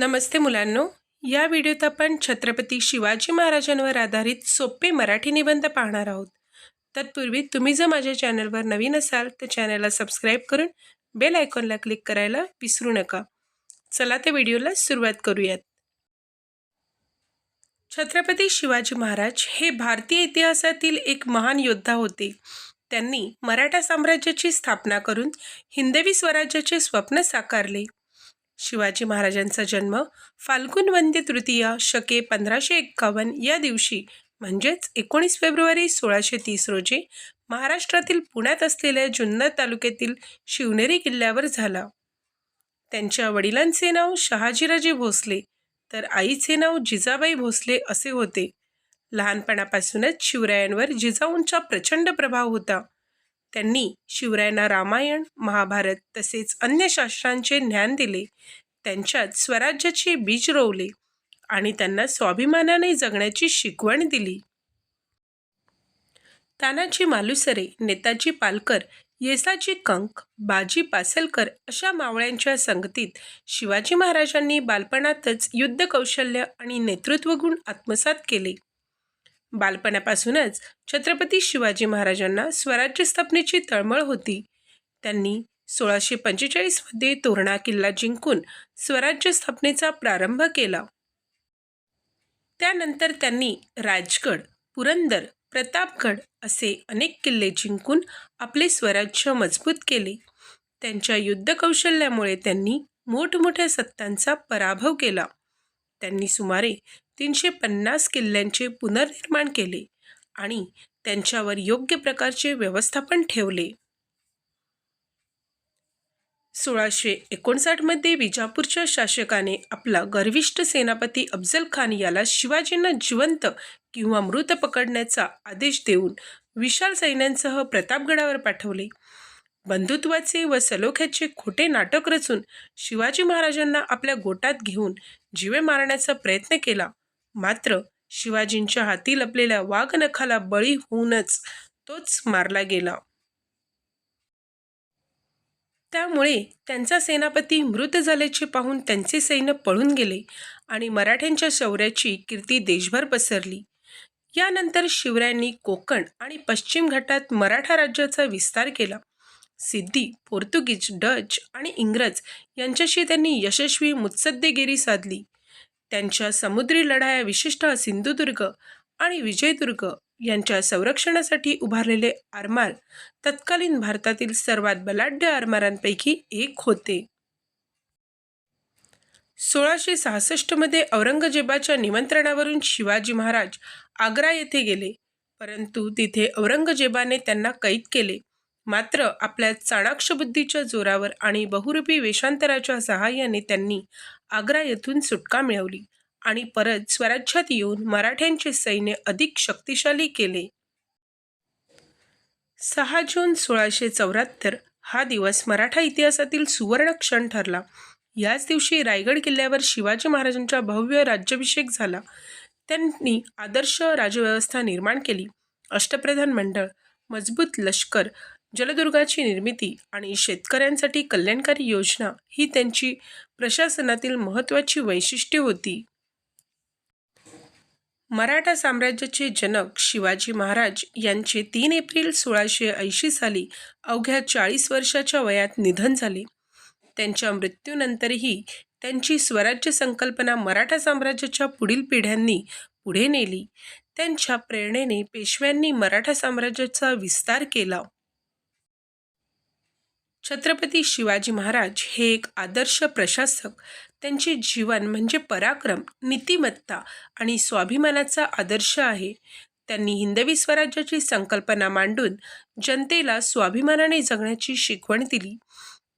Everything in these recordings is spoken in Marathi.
नमस्ते मुलांनो. या व्हिडिओत आपण छत्रपती शिवाजी महाराजांवर आधारित सोपे मराठी निबंध पाहणार आहोत. तत्पूर्वी तुम्ही जर माझ्या चॅनलवर नवीन असाल तर चॅनलला सबस्क्राईब करून बेल आयकॉनला क्लिक करायला विसरू नका. चला त्या व्हिडिओला सुरुवात करूयात. छत्रपती शिवाजी महाराज हे भारतीय इतिहासातील एक महान योद्धा होते. त्यांनी मराठा साम्राज्याची स्थापना करून हिंदवी स्वराज्याचे स्वप्न साकारले. शिवाजी महाराजांचा जन्म फाल्गुन वंद्य तृतीय शके पंधराशे एक्कावन्न या दिवशी म्हणजेच एकोणीस फेब्रुवारी सोळाशे तीस रोजी महाराष्ट्रातील पुण्यात असलेल्या जुन्नर तालुक्यातील शिवनेरी किल्ल्यावर झाला. त्यांच्या वडिलांचे नाव शहाजीराजे भोसले तर आईचे नाव जिजाबाई भोसले असे होते. लहानपणापासूनच शिवरायांवर जिजाऊंचा प्रचंड प्रभाव होता. त्यांनी शिवरायांना रामायण महाभारत तसेच अन्य शास्त्रांचे ज्ञान दिले. त्यांच्यात स्वराज्याचे बीज रोवले आणि त्यांना स्वाभिमानाने जगण्याची शिकवण दिली. तानाजी मालुसरे नेताजी पालकर येसाजी कंक बाजी पासलकर अशा मावळ्यांच्या संगतीत शिवाजी महाराजांनी बालपणातच युद्ध कौशल्य आणि नेतृत्वगुण आत्मसात केले. बालपणापासूनच छत्रपती शिवाजी महाराजांना स्वराज्य स्थापनेची तळमळ होती. त्यांनी सोळाशे पंचेचाळीसमध्ये तोरणा किल्ला जिंकून स्वराज्य स्थापनेचा प्रारंभ केला. त्यानंतर त्यांनी राजगड पुरंदर प्रतापगड असे अनेक किल्ले जिंकून आपले स्वराज्य मजबूत केले. त्यांच्या युद्धकौशल्यामुळे त्यांनी मोठमोठ्या सत्तांचा पराभव केला. त्यांनी सुमारे तीनशे पन्नास किल्ल्यांचे पुनर्निर्माण केले आणि त्यांच्यावर योग्य प्रकारचे व्यवस्थापन ठेवले. सोळाशे एकोणसाठमध्ये विजापूरच्या शासकाने आपला गर्विष्ठ सेनापती अफजल खान याला शिवाजींना जिवंत किंवा मृत पकडण्याचा आदेश देऊन विशाल सैन्यांसह प्रतापगडावर पाठवले. बंधुत्वाचे व सलोख्याचे खोटे नाटक रचून शिवाजी महाराजांना आपल्या गोटात घेऊन जीवे मारण्याचा प्रयत्न केला. मात्र शिवाजींच्या हाती लपलेल्या वाघनखाला बळी होऊनच तोच मारला गेला. त्यामुळे त्यांचा सेनापती मृत झाल्याचे पाहून त्यांचे सैन्य पळून गेले आणि मराठ्यांच्या शौर्याची कीर्ती देशभर पसरली. यानंतर शिवरायांनी कोकण आणि पश्चिम घाटात मराठा राज्याचा विस्तार केला. सिद्धी पोर्तुगीज डच आणि इंग्रज यांच्याशी त्यांनी यशस्वी मुत्सद्देगिरी साधली. त्यांच्या समुद्री लढाया विशिष्ट सिंधुदुर्ग आणि विजयदुर्ग यांच्या संरक्षणासाठी उभारलेले आरमार तत्कालीन भारतातील सर्वात बलाढ्य आरमारांपैकी एक होते. सोळाशे सहासष्टमध्ये औरंगजेबाच्या निमंत्रणावरून शिवाजी महाराज आग्रा येथे गेले परंतु तिथे औरंगजेबाने त्यांना कैद केले. मात्र आपल्या चाणाक्ष बुद्धीच्या जोरावर आणि बहुरूपी वेषांतराच्या सहाय्याने त्यांनी आग्रा येथून सुटका मिळवली आणि परत स्वराज्यात येऊन मराठ्यांचे सैन्य अधिक शक्तिशाली केले. सहा जून सोळाशे चौऱ्याहत्तर हा दिवस मराठा इतिहासातील सुवर्ण क्षण ठरला. याच दिवशी रायगड किल्ल्यावर शिवाजी महाराजांचा भव्य राज्याभिषेक झाला. त्यांनी आदर्श राजव्यवस्था निर्माण केली. अष्टप्रधान मंडळ मजबूत लष्कर जलदुर्गाची निर्मिती आणि शेतकऱ्यांसाठी कल्याणकारी योजना ही त्यांची प्रशासनातील महत्त्वाची वैशिष्ट्ये होती. मराठा साम्राज्याचे जनक शिवाजी महाराज यांचे तीन एप्रिल सोळाशे ऐंशी साली अवघ्या चाळीस वर्षाच्या वयात निधन झाले. त्यांच्या मृत्यूनंतरही त्यांची स्वराज्य संकल्पना मराठा साम्राज्याच्या पुढील पिढ्यांनी पुढे नेली. त्यांच्या प्रेरणेने पेशव्यांनी मराठा साम्राज्याचा विस्तार केला. छत्रपती शिवाजी महाराज हे एक आदर्श प्रशासक. त्यांचे जीवन म्हणजे पराक्रम नीतिमत्ता आणि स्वाभिमानाचा आदर्श आहे. त्यांनी हिंदवी स्वराज्याची संकल्पना मांडून जनतेला स्वाभिमानाने जगण्याची शिकवण दिली.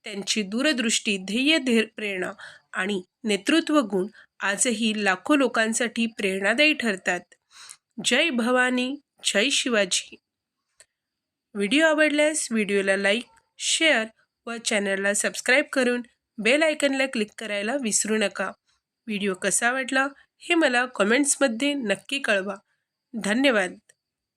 त्यांची दूरदृष्टी ध्येय धेर प्रेरणा आणि नेतृत्व गुण आजही लाखो लोकांसाठी प्रेरणादायी ठरतात. जय भवानी जय शिवाजी. व्हिडिओ आवडल्यास व्हिडिओला लाईक शेअर व चॅनलला सबस्क्राईब करून बेल आयकनला क्लिक करायला विसरू नका. व्हिडिओ कसा वाटला हे मला कमेंट्समध्ये नक्की कळवा. धन्यवाद.